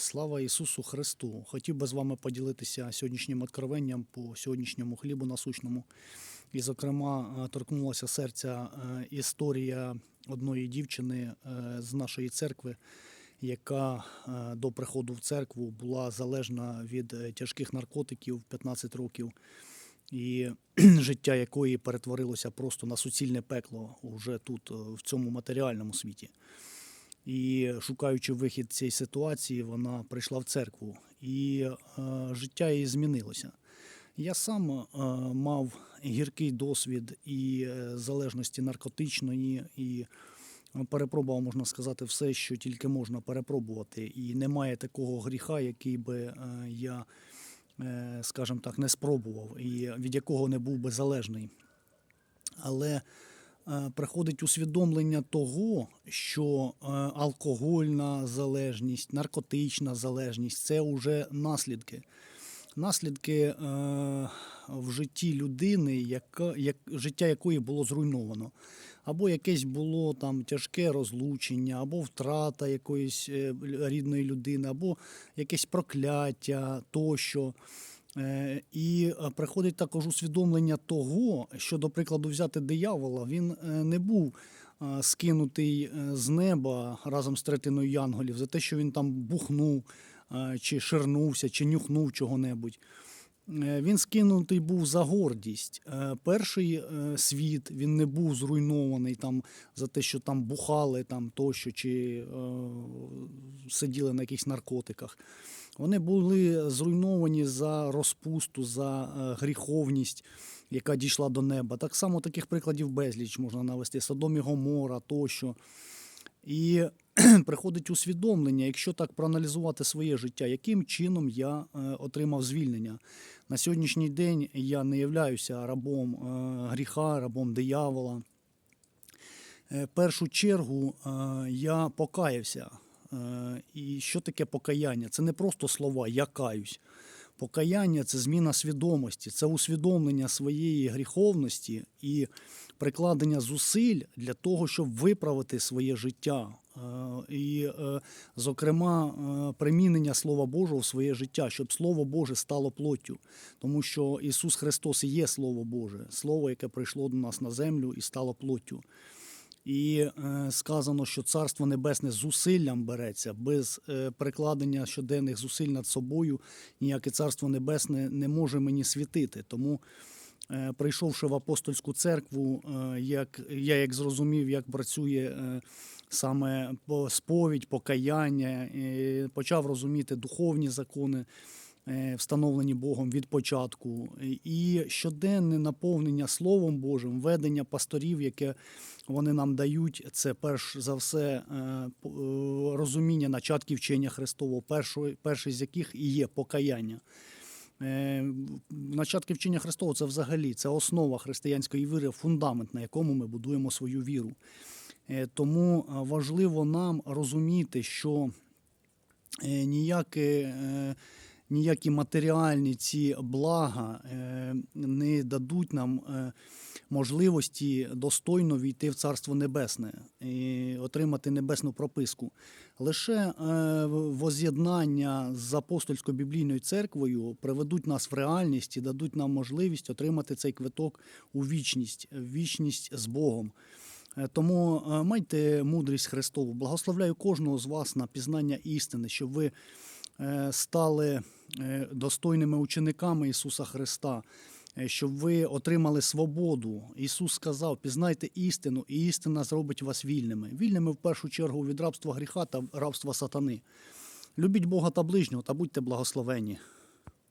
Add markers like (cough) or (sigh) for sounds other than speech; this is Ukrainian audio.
Слава Ісусу Христу! Хотів би з вами поділитися сьогоднішнім откровенням по сьогоднішньому хлібу насущному. І, зокрема, е, торкнулася серця е, історія одної дівчини е, з нашої церкви, яка до приходу в церкву була залежна від тяжких наркотиків 15 років, і (clears throat) життя якої перетворилося просто на суцільне пекло уже тут, в цьому матеріальному світі. І шукаючи вихід цієї ситуації, вона прийшла в церкву, і е, життя її змінилося. Я сам е, мав гіркий досвід і е, залежності наркотичної, і перепробував, можна сказати, все, що тільки можна перепробувати. І немає такого гріха, який би е, я, е, скажімо так, не спробував, і від якого не був би залежний. Але е, приходить усвідомлення того, що е, алкогольна залежність, наркотична залежність це вже наслідки. Наслідки е, в житті людини, як, життя якої було зруйновано. Або якесь було там тяжке розлучення, або втрата якоїсь е, рідної людини, або якесь прокляття тощо. Е, І е, приходить також усвідомлення того, що, до прикладу, взяти диявола, він е, не був скинутий з неба разом з третиною янголів за те, що він там бухнув, чи ширнувся, чи нюхнув чого-небудь. Е, Він скинутий був за гордість. Е, Перший е, світ він не був зруйнований там за те, що там бухали там тощо, чи е, сиділи на якихось наркотиках. Вони були зруйновані за розпусту, за гріховність, яка дійшла до неба. Так само таких прикладів безліч можна навести Содом і Гомора тощо. І (clears throat) приходить усвідомлення, якщо так проаналізувати своє життя, яким чином я е, отримав звільнення. На сьогоднішній день я не являюся рабом е, гріха, рабом диявола. Е, В першу чергу я покаявся. І що таке покаяння? Це не просто слова я каюсь. Покаяння це зміна свідомості, це усвідомлення своєї гріховності і прикладення зусиль для того, щоб виправити своє життя. Е, І, е, зокрема, е, примінення Слова Божого в своє життя, щоб Слово Боже стало плоттю. Тому що Ісус Христос і є Слово Боже, Слово, яке прийшло до нас на землю і стало плоттю. І е, сказано, що Царство Небесне зусиллям береться, без е, прикладення щоденних зусиль над собою ніяке Царство Небесне не може мені світити. Тому, е, прийшовши в апостольську церкву, е, як, я як зрозумів, як працює е, саме по- сповідь, покаяння, е, почав розуміти духовні закони встановлені Богом від початку, і щоденне наповнення Словом Божим, ведення пасторів, яке вони нам дають, це перш за все е, е, розуміння начатків вчення Христового, перший, з яких і є покаяння. Е, Начатки вчення Христового це взагалі це основа християнської віри, фундамент, на якому ми будуємо свою віру. Е, Тому е, важливо нам розуміти, що е, ніяке, е, ніякі матеріальні ці блага е, не дадуть нам е, можливості достойно війти в Царство Небесне і отримати небесну прописку. Лише е, воз'єднання з апостольсько біблійною церквою приведуть нас в реальність і дадуть нам можливість отримати цей квиток у вічність, вічність з Богом. Тому майте мудрість Христову. Благословляю кожного з вас на пізнання істини, щоб ви стали достойними учениками Ісуса Христа, е, щоб ви отримали свободу. Ісус сказав: пізнайте істину, і істина зробить вас вільними. Вільними в першу чергу від рабства гріха та рабства сатани. Любіть Бога та ближнього та будьте благословені.